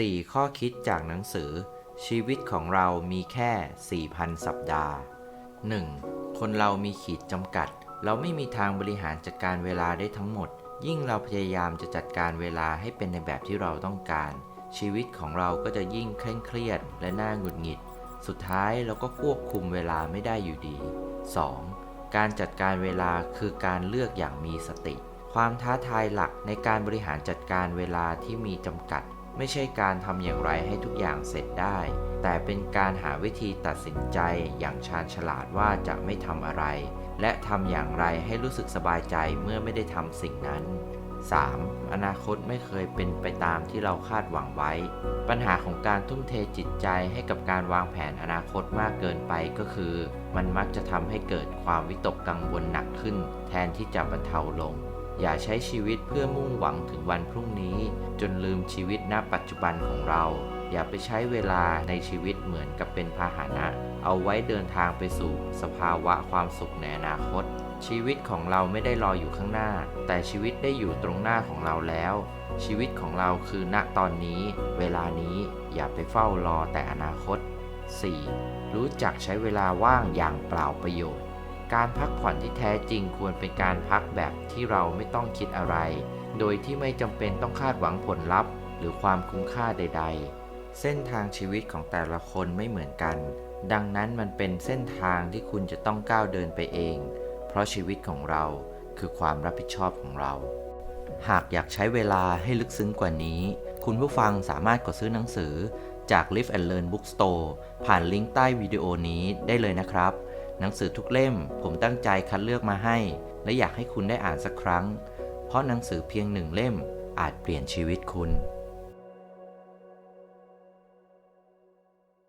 4 ข้อคิดจากหนังสือ ชีวิตของเรามีแค่ 4,000 สัปดาห์ 1. คนเรามีขีดจำกัด เราไม่มีทางบริหารจัดการเวลาได้ทั้งหมด ยิ่งเราพยายามจะจัดการเวลาให้เป็นในแบบที่เราต้องการ ชีวิตของเราก็จะยิ่งเคร่งเครียดและน่าหงุดหงิด สุดท้ายเราก็ควบคุมเวลาไม่ได้อยู่ดี 2. การจัดการเวลาคือการเลือกอย่างมีสติ ความท้าทายหลักในการบริหารจัดการเวลาที่มีจำกัด ไม่ใช่การทำอย่างไรให้ทุกอย่างเสร็จได้ แต่เป็นการหาวิธีตัดสินใจอย่างชาญฉลาดว่าจะไม่ทำอะไร และทำอย่างไรให้รู้สึกสบายใจเมื่อไม่ได้ทำสิ่งนั้น 3. อนาคตไม่เคยเป็นไปตามที่เราคาดหวังไว้ ปัญหาของการทุ่มเทจิตใจให้กับการวางแผนอนาคตมากเกินไปก็คือ มันมักจะทำให้เกิดความวิตกกังวลหนักขึ้น แทนที่จะบรรเทาลง อย่าใช้ชีวิตเพื่อมุ่งหวังถึงวันพรุ่งนี้ จนลืมชีวิตณปัจจุบันของเรา อย่าไปใช้เวลาในชีวิตเหมือนกับเป็นพาหนะ เอาไว้เดินทางไปสู่สภาวะความสุขในอนาคต ชีวิตของเราไม่ได้รออยู่ข้างหน้า แต่ชีวิตได้อยู่ตรงหน้าของเราแล้ว ชีวิตของเราคือณตอนนี้ เวลานี้อย่าไปเฝ้ารอแต่อนาคต 4. รู้จักใช้เวลาว่างอย่างเปล่าประโยชน์ การพักผ่อนที่แท้จริงควรเป็นการพักแบบที่เราไม่ต้องคิดอะไร โดยที่ไม่จำเป็นต้องคาดหวังผลลัพธ์ หรือความคุ้มค่าใด ๆ เส้นทางชีวิตของแต่ละคนไม่เหมือนกัน ดังนั้นมันเป็นเส้นทางที่คุณจะต้องก้าวเดินไปเอง เพราะชีวิตของเราคือความรับผิดชอบของเรา หากอยากใช้เวลาให้ลึกซึ้งกว่านี้ คุณผู้ฟังสามารถกดซื้อหนังสือจาก Live and Learn Bookstore ผ่านลิงก์ใต้วิดีโอนี้ได้เลยนะครับ หนังสือทุกเล่มผมตั้งใจคัดเลือกมาให้ และอยากให้คุณได้อ่านสักครั้ง เพราะหนังสือเพียงหนึ่งเล่มอาจเปลี่ยนชีวิตคุณ